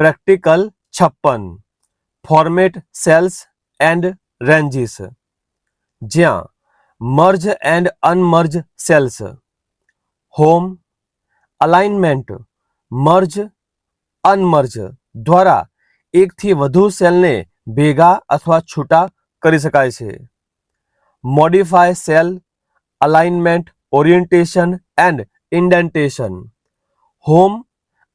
Practical છપ્પન. Format cells and ranges જ્યાં merge and unmerge cells home alignment merge unmerge દ્વારા એકથી વધુ સેલને ભેગા અથવા છૂટા કરી શકાય છે. Modify cell alignment orientation and indentation home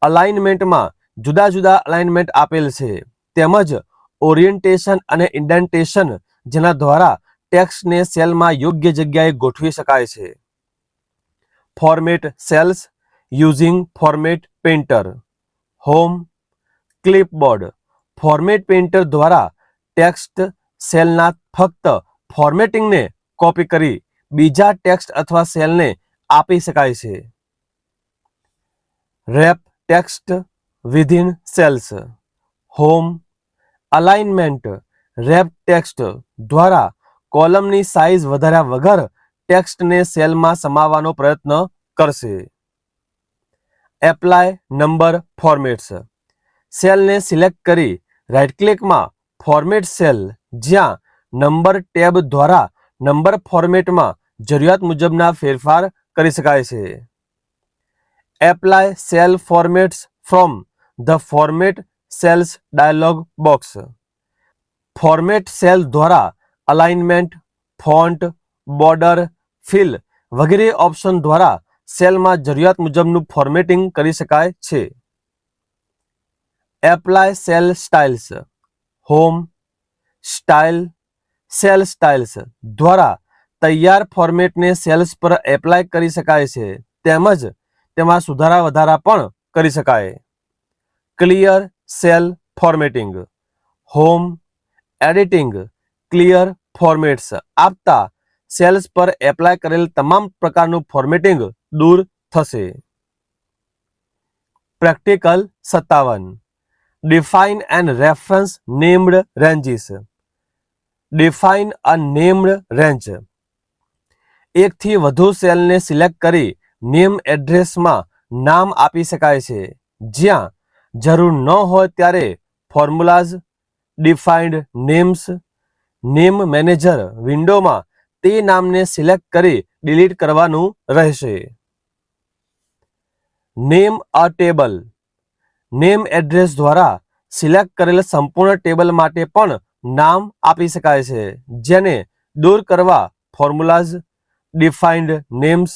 અલાઇનમેન્ટમાં જુદા જુદા અલાઇનમેન્ટ આપેલ છે. તેમજ ઓરિએન્ટેશન અને ઇન્ડેન્ટેશન જેના દ્વારા ટેક્સ્ટને સેલમાં યોગ્ય જગ્યાએ ગોઠવી શકાય છે. Format cells using format painter home clipboard format painter દ્વારા ટેક્સ્ટ સેલના ફક્ત ફોર્મેટિંગને કોપી કરી બીજા ટેક્સ્ટ અથવા સેલને આપી શકાય છે. Wrap text within cells home alignment wrap text દ્વારા કોલમની સાઇઝ વધાર્યા વગર ટેક્સ્ટને સેલમાં સમાવવાનો પ્રયત્ન કરશે. એપ્લાય નંબર ફોર્મેટ્સ સેલને સિલેક્ટ કરી રાઇટ ક્લિકમાં ફોર્મેટ સેલ જ્યાં નંબર ટેબ દ્વારા નંબર ફોર્મેટમાં જરૂરિયાત મુજબના ફેરફાર કરી શકાય છે. Apply cell formats from the format cells dialog box. Format cell દ્વારા અલાઇનમેન્ટ, ફોન્ટ, બોર્ડર, ફિલ વગેરે ઓપ્શન દ્વારા સેલમાં જરૂરિયાત મુજબનું ફોર્મેટિંગ કરી શકાય છે. Apply cell styles, home, style, cell styles દ્વારા તૈયાર ફોર્મેટને સેલ્સ પર એપ્લાય કરી શકાય છે. તેમજ તેમાં સુધારા વધારા પણ કરી શકાય. Clear cell formatting home editing clear formats આપતા સેલ્સ પર એપ્લાય કરેલ તમામ પ્રકારનું ફોર્મેટિંગ દૂર થશે. પ્રેક્ટિકલ સત્તાવન. Define and reference named ranges define a named range એકથી વધુ સેલને સિલેક્ટ કરી નેમ એડ્રેસમાં નામ આપી શકાય છે. જ્યાં જરૂર ન હોય ત્યારે formulas, defined names, name manager વિન્ડોમાં તે નામને સિલેક્ટ કરી ડિલીટ કરવાનું રહેશે. Name a table. Name address દ્વારા સિલેક્ટ કરેલ સંપૂર્ણ ટેબલ માટે પણ નામ આપી શકાય છે, જેને દૂર કરવા ફોર્મ્યુલાઝ, ડિફાઇન્ડ નેમ્સ,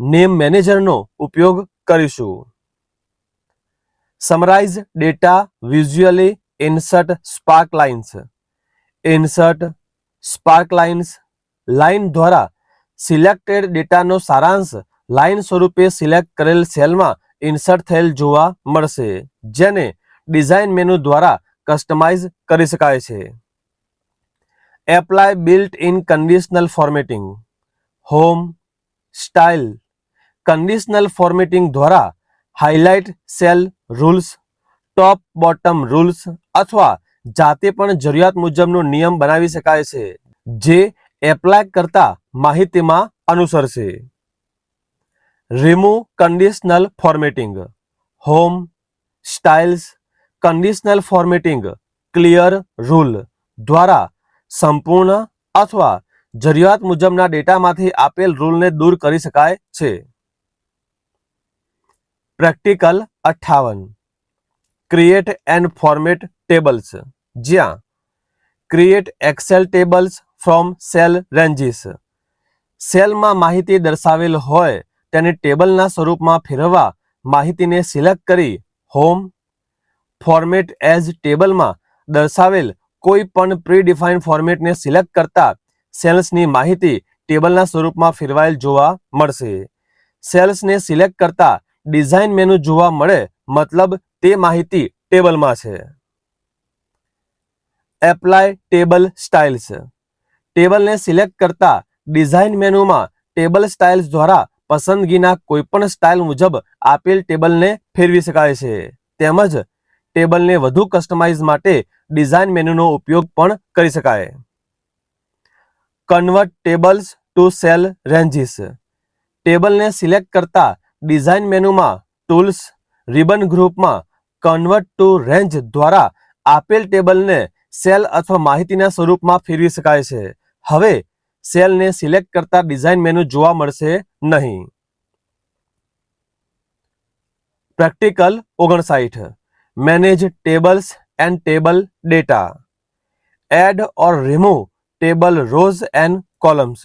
નેમ મેનેજરનો ઉપયોગ કરીશું. Summarize data visually insert sparklines insert sparklines line દ્વારા સિલેક્ટેડ ડેટાનો સારાંશ લાઇન સ્વરૂપે સિલેક્ટ કરેલ સેલમાં ઇન્સર્ટ થયેલ જોવા મળશે, જેને ડિઝાઇન મેનુ દ્વારા કસ્ટમાઇઝ કરી શકાય છે. Apply built in conditional formatting home style conditional formatting દ્વારા highlight cell rules, top bottom rules અથવા જાતે પણ જરૂરિયાત મુજબનો નિયમ બનાવી શકાય છે, જે એપ્લાય કરતા માહિતીમાં અનુસરશે. Remove conditional formatting home styles conditional formatting clear rule દ્વારા સંપૂર્ણ અથવા જરૂરિયાત મુજબના ડેટામાંથી આપેલ રૂલને દૂર કરી શકાય છે. પ્રેક્ટિકલ અઠ્ઠાવન. Create and format tables. જ્યાં. Create Excel tables from cell ranges. સેલમાં માહિતી દર્શાવેલ હોય તેને ટેબલના સ્વરૂપમાં ફેરવવા માહિતીને સિલેક્ટ કરી હોમ ફોર્મેટ એઝ ટેબલમાં દર્શાવેલ કોઈ પણ પ્રીડિફાઇન ફોર્મેટને સિલેક્ટ કરતા સેલ્સની માહિતી ટેબલના સ્વરૂપમાં ફેરવાયેલ જોવા મળશે. સેલ્સને સિલેક્ટ કરતા ડિઝાઇન મેનુ જોવા મળે, મતલબ તે માહિતી ટેબલમાં છે. Apply table styles. ટેબલને સિલેક્ટ કરતા ડિઝાઇન મેનુમાં ટેબલ સ્ટાઇલ્સ દ્વારા પસંદગીના કોઈપણ સ્ટાઇલ મુજબ આપેલ ટેબલને ફેરવી શકાય છે. તેમજ ટેબલને વધુ કસ્ટમાઇઝ માટે ડિઝાઇન મેનુનો ઉપયોગ પણ કરી શકાય. Convert tables to cell ranges. ટેબલને select કરતા ડિઝાઇન મેનુમાં ટૂલ્સ, રિબન ગ્રુપમાં કન્વર્ટ ટુ રેન્જ દ્વારા આપેલ ટેબલને સેલ અથવા માહિતીના સ્વરૂપમાં ફેરવી શકાય છે. હવે, સેલને સિલેક્ટ કરતા ડિઝાઇન મેનુ જોવા મળશે નહીં. પ્રેક્ટિકલ ઓગણસાઠ. Manage tables and table data. Add or remove table rows and columns.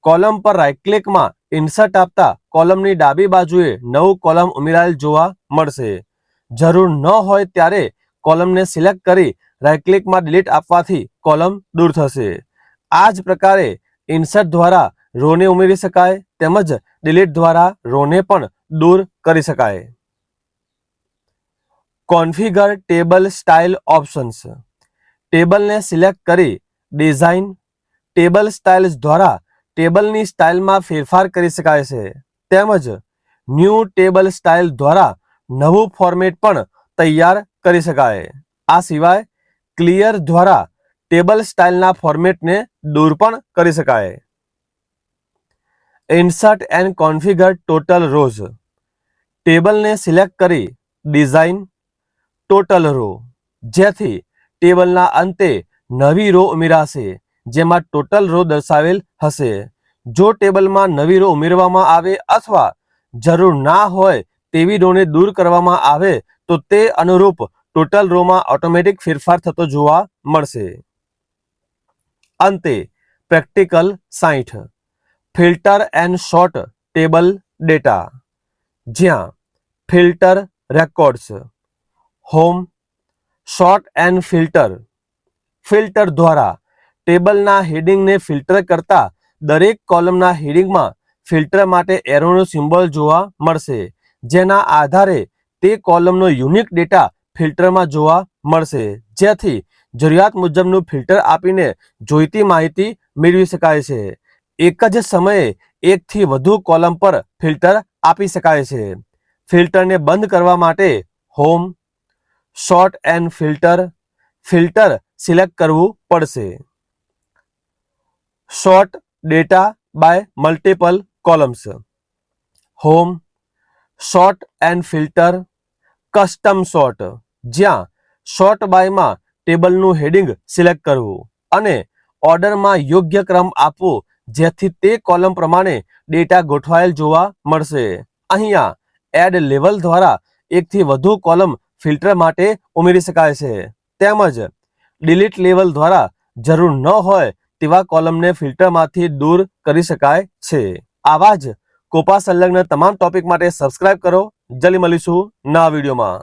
Column પર રાઇટ ક્લિકમાં ઇન્સર્ટ આપતા કોલમની ડાબી બાજુએ નવું કોલમ ઉમેરાયેલ જોવા મળશે. જરૂર ન હોય ત્યારે કોલમને સિલેક્ટ કરી રાઇટ ક્લિકમાં ડિલીટ આપવાથી કોલમ દૂર થશે. આ જ પ્રકારે ઇન્સર્ટ દ્વારા રોને ઉમેરી શકાય તેમજ ડિલીટ દ્વારા રોને પણ દૂર કરી શકાય. કોન્ફિગર ટેબલ સ્ટાઇલ ઓપ્શન્સ ટેબલને સિલેક્ટ કરી ડિઝાઇન ટેબલ સ્ટાઇલ્સ દ્વારા ટેબલની સ્ટાઇલમાં ફેરફાર કરી શકાય છે. તેમજ ન્યૂ ટેબલ સ્ટાઇલ દ્વારા નવું ફોર્મેટ પણ તૈયાર કરી શકાય. આ સિવાય ક્લિયર દ્વારા ટેબલ સ્ટાઇલના ફોર્મેટને દૂર પણ કરી શકાય. Insert and configure total rows. ટેબલને select કરી ડિઝાઇન ટોટલ રો, જેથી ટેબલના અંતે નવી રો ઉમેરાશે. જેમાં ટોટલ રો દર્શાવેલ હશે. જો ટેબલમાં નવી રો ઉમેરવામાં આવે અથવા જરૂર ના હોય તેવી રોને દૂર કરવામાં આવે, તો તે અનુરૂપ ટોટલ રોમાં ઓટોમેટિક ફેરફાર થતો જોવા મળશે. અંતે પ્રેક્ટિકલ સાઠ filter and sort table data જ્યાં filter records home sort and filter filter દ્વારા ટેબલના હેડિંગને ફિલ્ટર કરતા દરેક કોલમના હેડિંગમાં ફિલ્ટર માટે એરોનો સિમ્બોલ જોવા મળશે, જેના આધારે તે કોલમનો યુનિક ડેટા ફિલ્ટરમાં જોવા મળશે. જેથી જરૂરિયાત મુજબનું ફિલ્ટર આપીને જોઈતી માહિતી મેળવી શકાય છે. એક જ સમયે એકથી વધુ કોલમ પર ફિલ્ટર આપી શકાય છે. ફિલ્ટરને બંધ કરવા માટે home, sort and filter filter select કરવું પડશે. Sort data by multiple columns home sort and filter custom sort જ્યાં શોર્ટ બાયમાં ટેબલનું હેડિંગ સિલેક્ટ કરવું અને ઓર્ડરમાં યોગ્ય ક્રમ આપવો, જેથી તે કોલમ પ્રમાણે ડેટા ગોઠવાયેલ જોવા મળશે. અહીંયા એડ લેવલ દ્વારા એકથી વધુ કોલમ ફિલ્ટર માટે ઉમેરી શકાય છે. તેમજ ડિલીટ લેવલ દ્વારા જરૂર ન હોય તેવા કોલમને ફિલ્ટરમાંથી દૂર કરી શકાય છે. આવા જ કોપા સંલગ્ન તમામ ટોપિક માટે સબસ્ક્રાઇબ કરો. જલ્દી મળીશું નવા વિડીયોમાં.